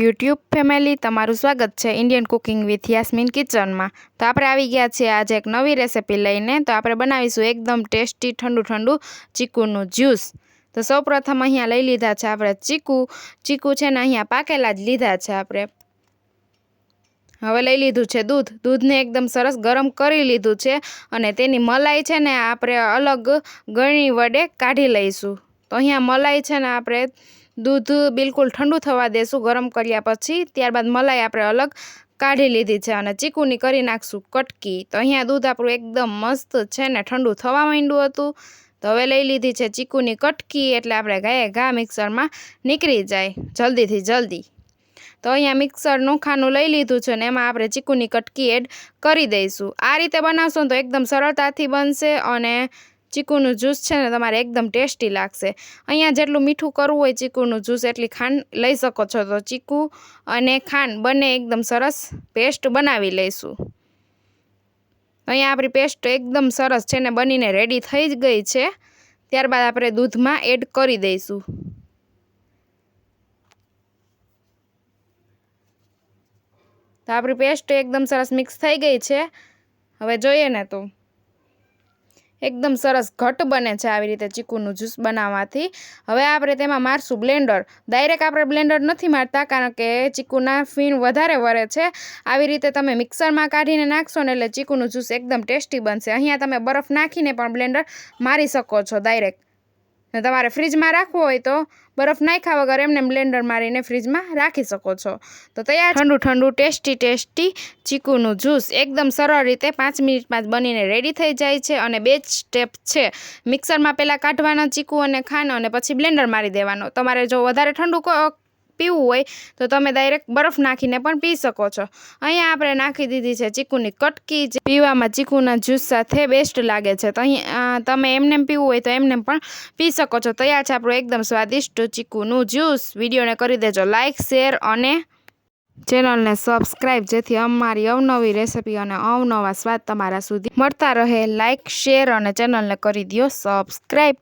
YouTube family તમારું સ્વાગત છે ઇન્ડિયન કુકિંગ વિથ યાસ્મિન કિચનમાં. તો આપણે આવી ગયા છીએ આજે એક નવી રેસિપી લઈને. તો આપણે બનાવીશું એકદમ ટેસ્ટી ઠંડુ ઠંડુ ચીકુનું જ્યુસ. તો સૌપ્રથમ અહીંયા લઈ લીધા છે આપણે ચીકુ. ચીકુ છે ને અહીંયા પાકેલા જ લીધા છે આપણે. હવે લઈ લીધું છે દૂધ. દૂધને એકદમ સરસ ગરમ કરી લીધું છે અને તેની મલાઈ છે ને આપણે અલગ ગળણી વડે કાઢી લઈશું. તો અહીંયા મલાઈ છે ને આપણે દૂધ બિલકુલ ઠંડુ થવા દેશું ગરમ કર્યા પછી. ત્યારબાદ મલાઈ આપણે અલગ કાઢી લીધી છે અને ચીકુની કરી નાખશું કટકી. તો અહીંયા દૂધ આપણું એકદમ મસ્ત છે ને ઠંડુ થવા માંડ્યું હતું. તો હવે લઈ લીધી છે ચીકુની કટકી એટલે આપણે ગાયે ઘા મિક્સરમાં નીકળી જાય જલ્દીથી જલ્દી. તો અહીંયા મિક્સરનું ખાનું લઈ લીધું છે ને એમાં આપણે ચીકુની કટકી એડ કરી દઈશું. આ રીતે બનાવશો તો એકદમ સરળતાથી બનશે અને ચીકુનું જ્યુસ છે ને તમારે એકદમ ટેસ્ટી લાગશે. અહીંયા જેટલું મીઠું કરવું હોય ચીકુનું જ્યુસ એટલી ખાંડ લઈ શકો છો. તો ચીકુ અને ખાંડ બંને એકદમ સરસ પેસ્ટ બનાવી લઈશું. અહીંયા આપણી પેસ્ટ એકદમ સરસ છે ને બનીને રેડી થઈ જ ગઈ છે. ત્યારબાદ આપણે દૂધમાં એડ કરી દઈશું. તો આપણી પેસ્ટ એકદમ સરસ મિક્સ થઈ ગઈ છે. હવે જોઈએ ને તો. એકદમ સરસ ઘટ બને છે આવી રીતે ચીકુનું જ્યુસ બનાવવાથી. હવે આપણે તેમાં મારશું બ્લેન્ડર. ડાયરેક્ટ આપણે બ્લેન્ડર નથી મારતા કારણ કે ચીકુના ફીણ વધારે વરે છે. આવી રીતે તમે મિક્સરમાં કાઢીને નાખશો ને એટલે ચીકુનું જ્યુસ એકદમ ટેસ્ટી બનશે. અહીંયા તમે બરફ નાખીને પણ બ્લેન્ડર મારી શકો છો ડાયરેક્ટ ને તમારે ફ્રીજમાં રાખવું હોય તો બરફ નાખ્યા વગર એમને બ્લેન્ડર મારીને ફ્રીજમાં રાખી શકો છો. તો તૈયાર ઠંડુ ઠંડુ ટેસ્ટી ટેસ્ટી ચીકુનું જ્યુસ એકદમ સરળ રીતે પાંચ મિનિટમાં જ બનીને રેડી થઈ જાય છે અને બે સ્ટેપ છે. મિક્સરમાં પહેલાં કાઢવાના ચીકુ અને ખાંડ અને પછી બ્લેન્ડર મારી દેવાનો. તમારે જો વધારે ઠંડુ પીવું હોય તો તમે ડાયરેક્ટ બરફ નાખીને પણ પી શકો છો. અહીંયા આપણે નાખી દીધી છે ચીકુની કટકી, જે પીવામાં ચીકુના જ્યુસ સાથે બેસ્ટ લાગે છે. તો અહીં તમે એમને પીવું હોય તો એમને પણ પી શકો છો. તૈયાર છે આપણું એકદમ સ્વાદિષ્ટ ચીકુનું જ્યુસ વિડીયોને કરી દેજો. લાઇક શેર અને ચેનલને સબસ્ક્રાઈબ જેથી અમારી અવનવી રેસિપી અને અવનવા સ્વાદ તમારા સુધી મળતા રહે. લાઇક શેર અને ચેનલને કરી દો સબસ્ક્રાઈબ